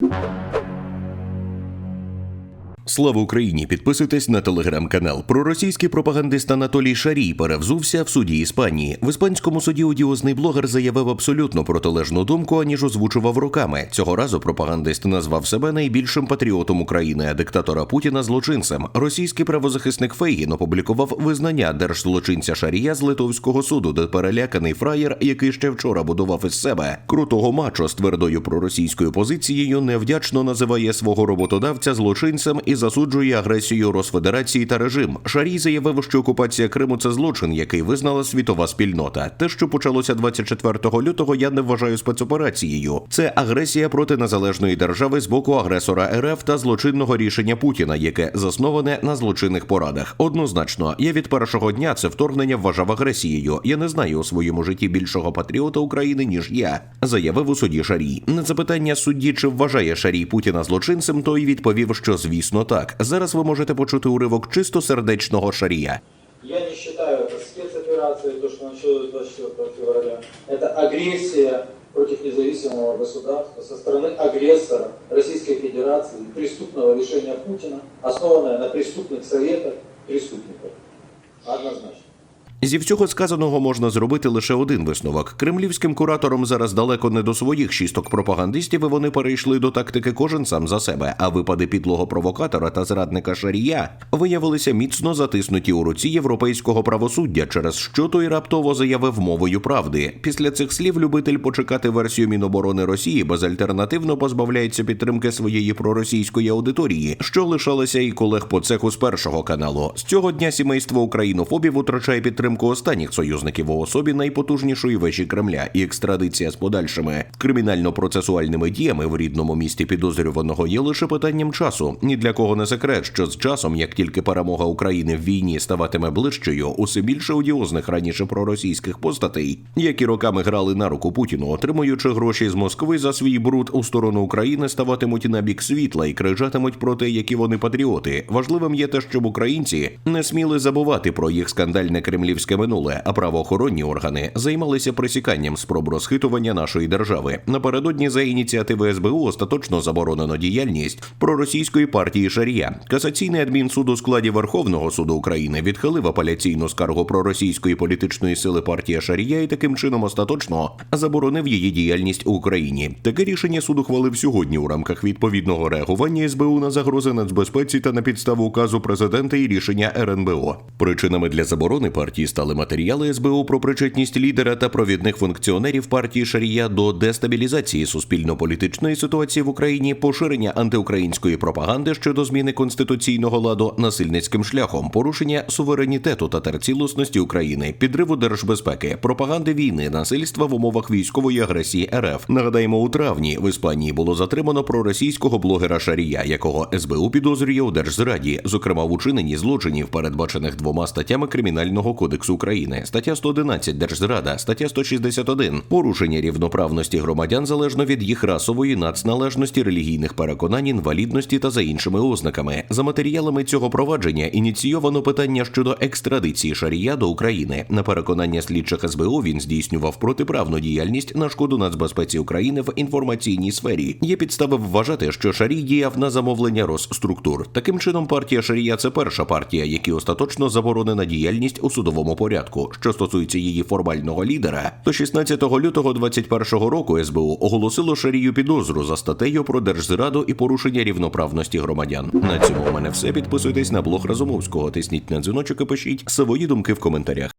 you. Слава Україні! Підписуйтесь на телеграм-канал. Проросійський пропагандист Анатолій Шарій перевзувся в суді Іспанії. В іспанському суді одіозний блогер заявив абсолютно протилежну думку, аніж озвучував роками. Цього разу пропагандист назвав себе найбільшим патріотом України, а диктатора Путіна злочинцем. Російський правозахисник Фейгін опублікував визнання держзлочинця Шарія з литовського суду, де переляканий фраєр, який ще вчора будував із себе крутого мачо з твердою проросійською позицією, невдячно називає свого роботодавця злочинцем і засуджує агресію Росфедерації та режим. Шарій заявив, що окупація Криму це злочин, який визнала світова спільнота. Те, що почалося 24 лютого, я не вважаю спецоперацією. Це агресія проти незалежної держави з боку агресора РФ та злочинного рішення Путіна, яке засноване на злочинних порадах. Однозначно, я від першого дня це вторгнення вважав агресією. Я не знаю у своєму житті більшого патріота України ніж я, заявив у суді Шарій. На запитання судді, чи вважає Шарій Путіна злочинцем, той відповів, що звісно так. Зараз ви можете почути уривок чистосердечного Шарія. Я не считаю это спецоперацией, то, что началось 24 февраля. Это агрессия против независимого государства со стороны агрессора Российской Федерации, преступного решения Путина, основанное на преступных советах преступников. Однозначно. Зі всього сказаного можна зробити лише один висновок. Кремлівським кураторам зараз далеко не до своїх шісток пропагандистів, і вони перейшли до тактики кожен сам за себе. А випади підлого провокатора та зрадника Шарія виявилися міцно затиснуті у руці європейського правосуддя, через що той раптово заявив мовою правди. Після цих слів любитель почекати версію Міноборони Росії безальтернативно позбавляється підтримки своєї проросійської аудиторії, що лишалося і колег по цеху з першого каналу. З цього дня сімейство українофобів втрачає підтримку останніх союзників у особі найпотужнішої вежі Кремля і екстрадиція з подальшими кримінально-процесуальними діями в рідному місті підозрюваного є лише питанням часу. Ні для кого не секрет, що з часом, як тільки перемога України в війні ставатиме ближчою, усе більше одіозних раніше проросійських постатей, які роками грали на руку Путіну, отримуючи гроші з Москви за свій бруд у сторону України, ставатимуть на бік світла і кричатимуть про те, які вони патріоти. Важливим є те, щоб українці не сміли забувати про їх скандальне кремлівське минуле, а правоохоронні органи займалися пресіканням спроб розхитування нашої держави. Напередодні за ініціативи СБУ остаточно заборонено діяльність проросійської партії Шарія. Касаційний адмінсуд у складі Верховного суду України відхилив апеляційну скаргу проросійської політичної сили партія Шарія і таким чином остаточно заборонив її діяльність у Україні. Таке рішення суд ухвалив сьогодні у рамках відповідного реагування СБУ на загрози нацбезпеці та на підставу указу президента і рішення РНБО. Причинами для заборони партії стали матеріали СБУ про причетність лідера та провідних функціонерів партії Шарія до дестабілізації суспільно-політичної ситуації в Україні, поширення антиукраїнської пропаганди щодо зміни конституційного ладу насильницьким шляхом, порушення суверенітету та терцілісності України, підриву держбезпеки, пропаганди війни, насильства в умовах військової агресії РФ. Нагадаємо, у травні в Іспанії було затримано проросійського блогера Шарія, якого СБУ підозрює у держзраді, зокрема в учиненні злочинів, передбачених двома статтями Кримінального кодексу України, стаття 111 держзрада, стаття 161 порушення рівноправності громадян залежно від їх расової нацналежності, релігійних переконань, інвалідності та за іншими ознаками. За матеріалами цього провадження ініційовано питання щодо екстрадиції Шарія до України. На переконання слідчих СБУ він здійснював протиправну діяльність на шкоду нацбезпеці України в інформаційній сфері. Є підстави вважати, що Шарій діяв на замовлення Росструктур. Таким чином, партія Шарія це перша партія, якій остаточно заборонена діяльність у судовому порядку. Що стосується її формального лідера, то 16 лютого 2021 року СБУ оголосило Шарію підозру за статтею про держзраду і порушення рівноправності громадян. На цьому в мене все. Підписуйтесь на блог Разумовського, тисніть на дзвіночок і пишіть свої думки в коментарях.